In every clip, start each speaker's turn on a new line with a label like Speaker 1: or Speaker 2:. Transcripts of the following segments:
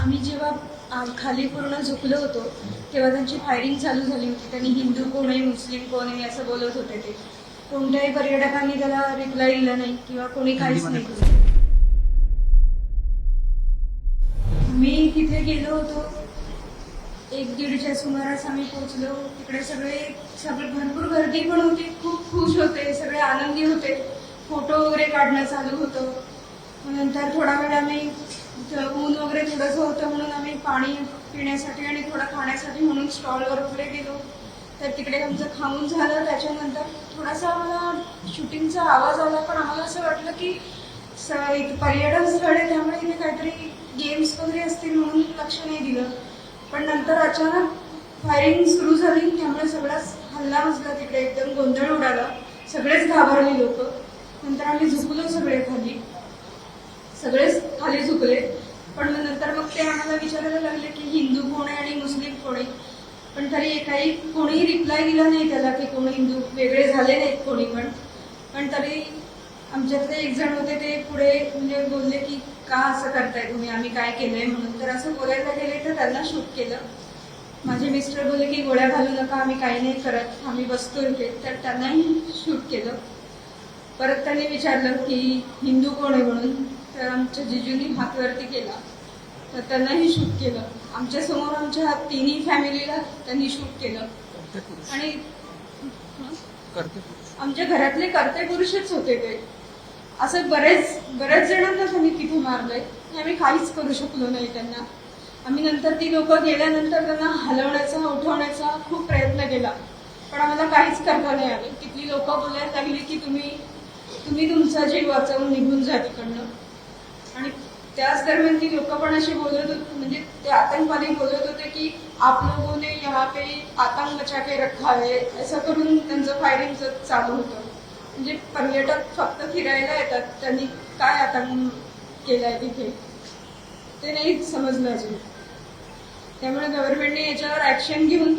Speaker 1: आम्ही जेव्हा खाली पूर्ण झुकलो होतो तेव्हा त्यांची फायरिंग चालू झाली होती. त्यांनी हिंदू कोण आहे मुस्लिम कोण आहे असं बोलत होते ते. कोणत्याही पर्यटकांनी त्याला रिप्लाय दिला नाही किंवा कोणी काहीच नाही केलं. मी तिथे गेलो होतो. एक दीडच्या सुमारास आम्ही पोहोचलो. तिकडे सगळे सगळे भरपूर गर्दी पण होती. खूप खुश होते सगळे आनंदी होते. फोटो वगैरे काढणं चालू होतं. नंतर थोडा वेळ आम्ही ऊन वगैरे थोडंसं होतं म्हणून आम्ही पाणी पिण्यासाठी आणि थोडं खाण्यासाठी म्हणून स्टॉलवर वगैरे गेलो. तर तिकडे आमचं खाऊन झालं. त्याच्यानंतर थोडासा आम्हाला शूटिंगचा आवाज आला पण आम्हाला असं वाटलं की स- एक पर्यटन स्थळ आहे त्यामुळे इथे काहीतरी गेम्स वगैरे असतील म्हणून लक्ष नाही दिलं. पण नंतर अचानक फायरिंग सुरू झाली. त्यामुळे सगळाच हल्ला मजला तिकडे. एकदम गोंधळ उडाला. सगळेच घाबरले लोक. नंतर आम्ही झुकलो सगळे खाली. सगळेच खाली झुकले. पण ते आम्हाला विचारायला लागले की हिंदू कोण आहे आणि मुस्लिम कोण आहे? पण तरी काही कोणीही रिप्लाय दिला नाही त्याला की कोणी हिंदू वेगळे झाले नाहीत कोणी पण. पण तरी आमच्यातले एक जण होते ते पुढे म्हणजे बोलले की का असं करताय तुम्ही? आम्ही काय केलंय म्हणून. तर असं बोलायला गेले तर त्यांना शूट केलं. माझे मिस्टर बोलले की गोळ्या घालू नका आम्ही काही नाही करत आम्ही बसतो इथे. तर त्यांनाही शूट केलं. परत त्यांनी विचारलं की हिंदू कोण आहे म्हणून. तर आमच्या जिजूंनी हातवरती केला. तर त्यांनाही शूट केलं. आमच्यासमोर आमच्या तिन्ही फॅमिलीला त्यांनी शूट केलं. आणि? आमच्या घरातले कर्ते पुरुषच होते ते. असं बरेच बऱ्याच जणांना त्यांनी तिथे मारलंय. आम्ही काहीच करू शकलो नाही त्यांना. आम्ही नंतर ती लोक गेल्यानंतर त्यांना हलवण्याचा उठवण्याचा खूप प्रयत्न केला. पण आम्हाला काहीच करता नाही आले. तिथली लोक बोलायला लागली की तुम्ही तुम्ही तुमचा जीव वाचवून निघून जा तिकडनं. त्याच दरम्यान ती लोक पण अशी बोलत होते म्हणजे ते आतंकवादी बोलत होते की आप लोगों ने यहाँ पे आतंक बचा के रखा है असं करून त्यांचं फायरिंग चालू होतं. म्हणजे पर्यटक फक्त फिरायला येतात त्यांनी काय आतंक केलाय तिथे? ते नाही समजलं अजून. त्यामुळे गव्हर्नमेंटने याच्यावर ऍक्शन घेऊन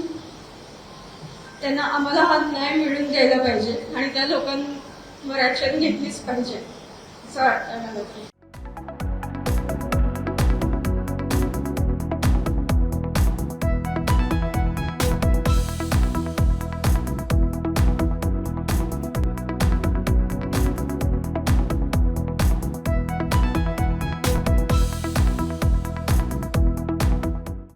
Speaker 1: त्यांना आम्हाला हा न्याय मिळून द्यायला पाहिजे आणि त्या लोकांवर ऍक्शन घेतलीच पाहिजे असं वाटतं मला.